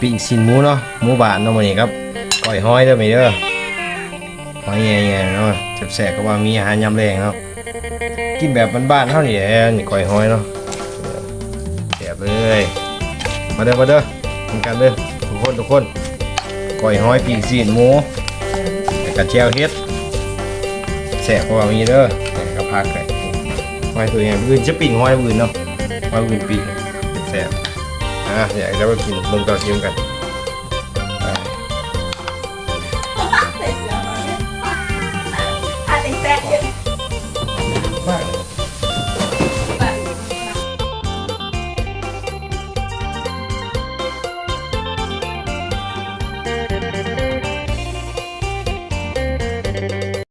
ปิ้งสินหมูเนาะหมูบานเนาะมื้อนี้ครับก้อยห้อยเด้อแม่เด้อหอยแย่ๆเนาะแซ่บๆก็ว่ามีอาหารยามแรงเนาะกินแบบบ้านๆเฮานี่แหละนี่ก้อยห้อยเนาะแซ่บเลยมาเด้อมาเด้อทำกันเด้อทุกคนทุกคนก้อยห้อยปิ้งสินหมูแล้วก็แจ่วเฮ็ดแซ่บก็ว่ามีเด้อแล้วก็พักไก่หอยตัวใหญ่อื่นจะปิ้งหอยอื่นเนาะหอยอื่นปิ้งแซ่บ อะอยากจะมากินมึงต่อเทียมกัน